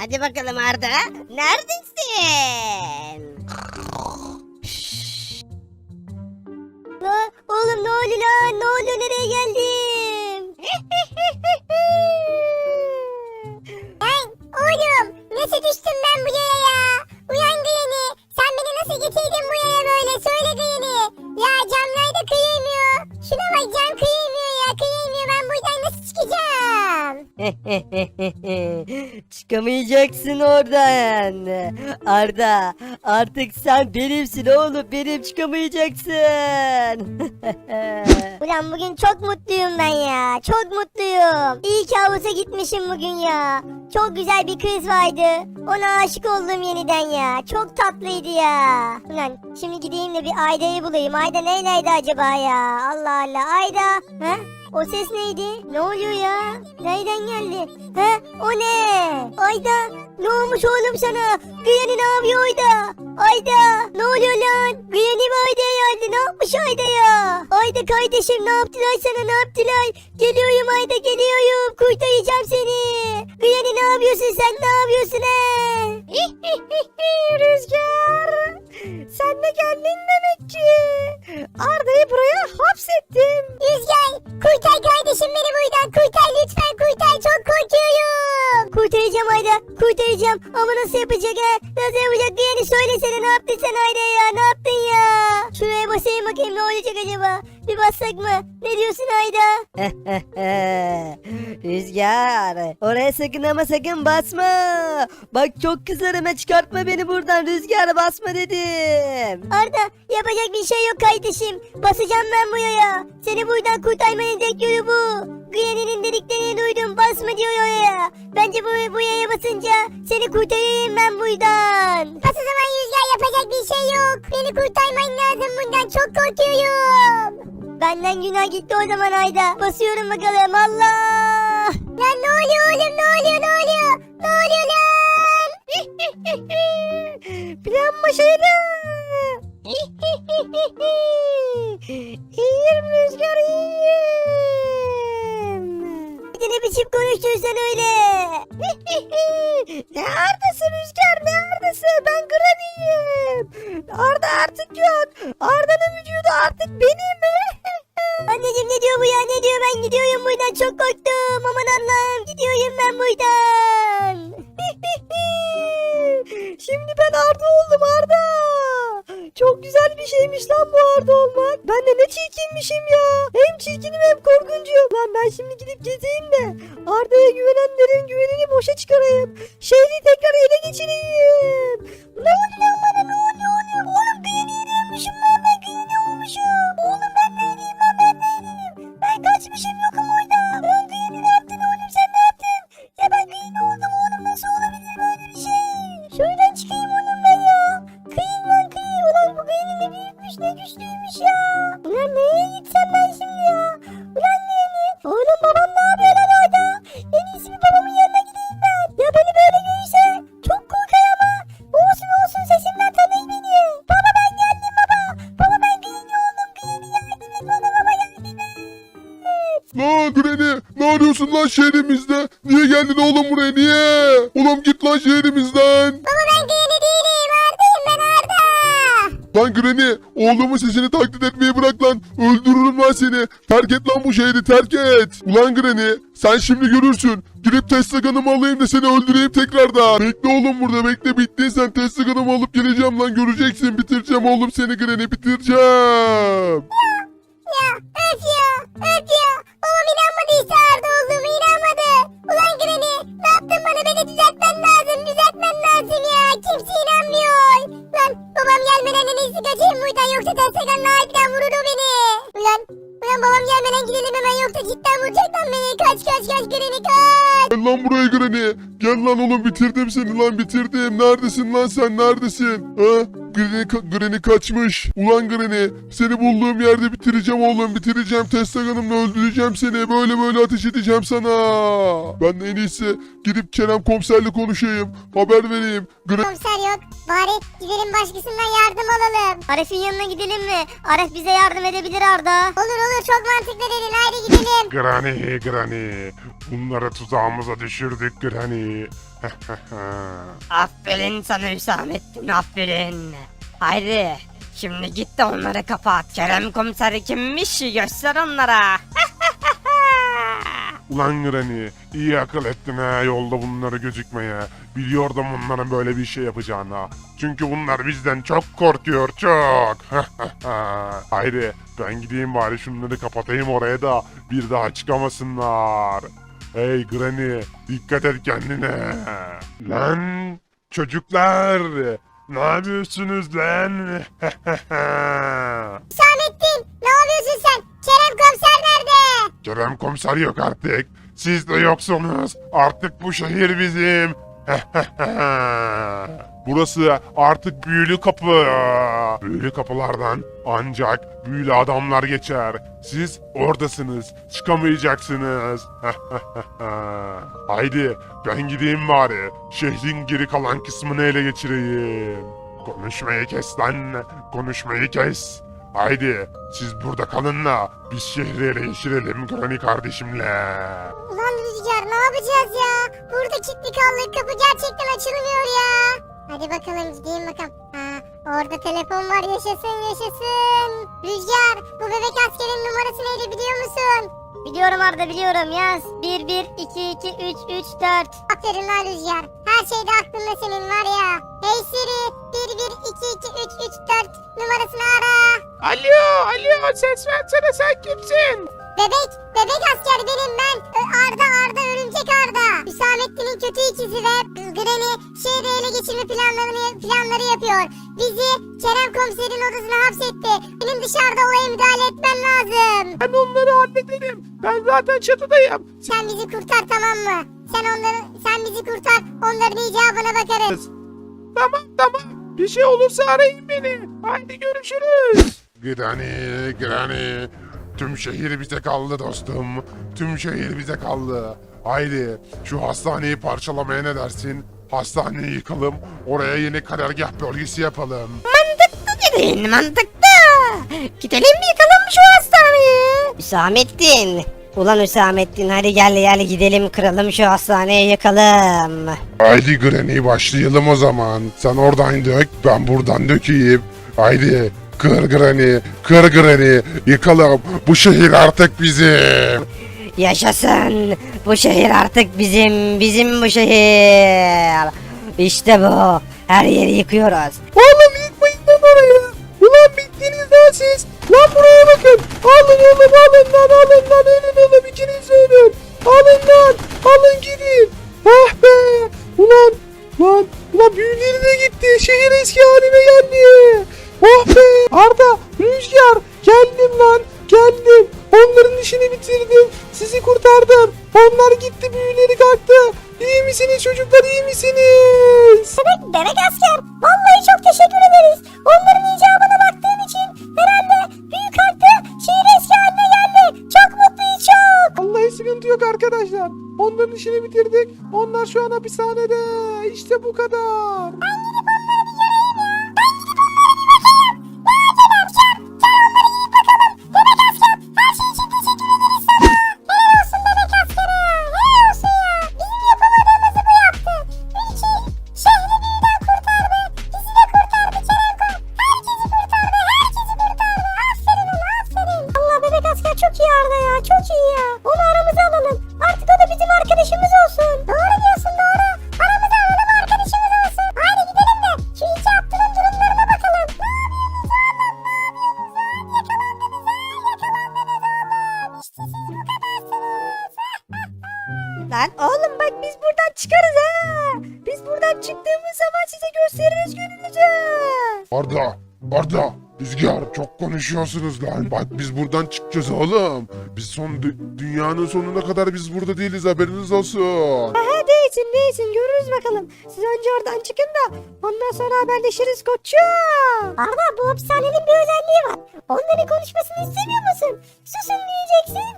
Hadi bakalım Arda. Neredesin? La, oğlum ne oluyor lan? Ne oluyor? Nereye geldim? Lan oğlum nasıl düştüm ben bu yaya ya? Uyan Granny. Sen beni nasıl getirdin bu yaya böyle? Söyle Granny. Ya camlar da kıyılmıyor. Şuna bak cam kıyılmıyor ya kıyılmıyor. Ben buradan nasıl çıkacağım? Çıkamayacaksın oradan. Arda artık sen benimsin oğlum benim çıkamayacaksın. Ulan bugün çok mutluyum ben ya. Çok mutluyum. İyi ki havuza gitmişim bugün ya. Çok güzel bir kız vardı. Ona aşık oldum yeniden ya. Çok tatlıydı ya. Ulan şimdi gideyim de bir Ayda'yı bulayım. Ayda neyleydi acaba ya? Allah Allah. Ayda. Ha? O ses neydi? Ne oluyor ya? Nereden geldi? He? O ne? Ayda. Ne olmuş oğlum sana? Gıyani ne yapıyor Ayda? Ayda. Ne oluyor lan? Gıyani mi Ayda'ya geldi? Ne yapmış Ayda ya? Ayda kardeşim ne yaptılar sana ne yaptılar? Geliyorum Ayda geliyorum. Kurtaracağım seni. Gıyani ne yapıyorsun sen ne yapıyorsun he? Rüzgar olacak acaba? Bir bassak mı? Ne diyorsun Ayda? Rüzgar oraya sakın ama sakın basma. Bak çok kızarım çıkartma beni buradan Rüzgar basma dedim. Arda yapacak bir şey yok kardeşim. Basacağım ben bu yaya. Seni buradan kurtarmanın tek yolu bu. Granny'nin dediklerini duydum. Basma diyor yaya. Bence bu, bu yaya basınca seni kurtarayım ben buradan. O zaman Rüzgar yapacak bir şey yok. Beni kurtarman lazım bundan. Çok korkuyorum. Benden günah gitti o zaman Ayda. Basıyorum bakalım Allah. Lan ne oluyor oğlum ne oluyor ne oluyor? Ne oluyor lan? Plan başarılı. Artık yok. Arda'nın vücudu artık benim. Anneciğim ne diyor bu ya ne diyor ben gidiyorum buradan çok korktum. Aman Allah'ım gidiyorum ben buradan. Şimdi ben Arda oldum Arda. Şeymiş lan bu Arda olmak. Ben de ne çirkinmişim ya. Hem çirkinim hem korkuncuyum. Lan ben şimdi gidip gezeyim de Arda'ya güvenenlerin güvenini boşa çıkarayım. Şehri tekrar ele geçireyim. Ne oluyor bana ne oluyor. Oğlum kıyını dönmüşüm lan ben kıyını olmuşum. Ne arıyorsun lan şehrimizde? Niye geldin oğlum buraya niye? Oğlum git lan şehrimizden. Baba ben Granny değilim. Arda'yım ben Arda. Lan Granny oğlumun sesini taklit etmeyi bırak lan. Öldürürüm lan seni. Terk et lan bu şehri terk et. Ulan Granny sen şimdi görürsün. Gidip Tesla'nı alayım da seni öldüreyim tekrardan. Bekle oğlum burada bekle bittiysen Tesla'nı alıp geleceğim lan göreceksin. Bitireceğim oğlum seni Granny bitireceğim. Ya öf ya öf ya. Gel lan oğlum bitirdim seni lan bitirdim. Neredesin lan sen neredesin? Ha? Granny, ka- Granny kaçmış. Ulan Granny seni bulduğum yerde bitireceğim oğlum bitireceğim. Teslagan'ımla öldüreceğim seni. Böyle böyle ateş edeceğim sana. Ben de en iyisi gidip Kerem komiserle konuşayım. Haber vereyim. Granny Komiser yok. Bari gidelim başkasından yardım alalım. Arif'in yanına gidelim mi? Arif bize yardım edebilir Arda. Olur olur çok mantıklı dedin haydi gidelim. Granny, Granny. Bunları tuzağımıza düşürdük Granny. Aferin sana Hüsamettin aferin. Haydi şimdi git de onları kapat. Kerem komiseri kimmiş göster onlara. Ulan Granny iyi akıl ettin ha yolda bunları gözükmeye. Biliyordum bunların böyle bir şey yapacağını. Çünkü bunlar bizden çok korkuyor çok. Haydi ben gideyim bari şunları kapatayım oraya da bir daha çıkamasınlar. Hey Granny dikkat et kendine. Lan çocuklar ne yapıyorsunuz lan? Hüsamettin ne yapıyorsun sen? Kerem komiser nerede? Kerem komiser yok artık. Siz de yoksunuz. Artık bu şehir bizim. Burası artık büyülü kapı. Büyülü kapılardan ancak büyülü adamlar geçer. Siz oradasınız. Çıkamayacaksınız. Haydi ben gideyim bari. Şehrin geri kalan kısmını ele geçireyim. Konuşmayı kes lan. Konuşmayı kes. Haydi siz burada kalın da biz şehri ele geçirelim Granny kardeşimle. Ulan Rüzgar ne yapacağız ya? Burada kilitli kaldık kapı gerçekten açılmıyor ya. Hadi bakalım gideyim bakalım. Ha, orada telefon var yaşasın yaşasın. Rüzgar bu bebek askerin numarası neydi biliyor musun? Biliyorum Arda biliyorum yaz. 1 1 2 2 3 3 4. Aferin lan Rüzgar. Her şeyde aklında senin var ya. Hey Siri 1 1 2 2 3 3 4 numarasını ara. alo alo ses versene sen kimsin? Bebek, bebek asker benim ben. Arda, Arda, örümcek Arda. Hüsamettin'in kötü ikizi ve Granny şehri ele geçirme planlarını, planları yapıyor. Bizi Kerem komiserin odasına hapsetti. Benim dışarıda olaya müdahale etmen lazım. Ben onları hallederim. Ben zaten çatıdayım. Sen bizi kurtar tamam mı? Sen onları, sen bizi kurtar. Onların icabına bakarız. Tamam tamam. Bir şey olursa arayın beni. Haydi görüşürüz. Granny, Granny. Tüm şehir bize kaldı dostum. Tüm şehir bize kaldı. Haydi şu hastaneyi parçalamaya ne dersin? Hastaneyi yıkalım. Oraya yeni karargah bölgesi yapalım. Mantıklı dedin mantıklı. Gidelim mi yıkalım şu hastaneyi? Hüsamettin. Ulan Hüsamettin hadi gel gel gidelim kıralım şu hastaneyi yakalım. Haydi Granny başlayalım o zaman. Sen oradan dök, ben buradan dökeyim. Haydi kır Granny, kır Granny. Yıkalım. Bu şehir artık bizim. Yaşasın. Bu şehir artık bizim, bizim bu şehir. İşte bu. Her yeri yıkıyoruz. Oğlum yıkmayın lan orayı. Ulan bittiniz lan siz. Lan buraya bakın. Alın oğlum alın lan alın lan ölün oğlum ikiniz ölün. Alın lan alın gidin. Ah be. Ulan lan ulan büyüleri de gitti. Şehir eski haline geldi. Oh be. Arda Rüzgar geldim lan geldim. Onların işini bitirdim. Sizi kurtardım. Onlar gitti büyüleri kalktı. İyi misiniz çocuklar iyi misiniz? Bebek, bebek asker. Vallahi çok teşekkür ederiz. Onların icabına baktığın için herhalde büyük harpte şehir eski haline geldi. Çok mutluyuz çok. Vallahi sıkıntı yok arkadaşlar. Onların işini bitirdik. Onlar şu an hapishanede. İşte bu kadar. Allah Rüzgar çok konuşuyorsunuz lan. Bak biz buradan çıkacağız oğlum. Biz son dü- dünyanın sonuna kadar biz burada değiliz haberiniz olsun. Aha değilsin değilsin görürüz bakalım. Siz önce oradan çıkın da ondan sonra haberleşiriz koçum. Arda bu hapishanenin bir özelliği var. Onların konuşmasını istemiyor musun? Susun diyeceksin.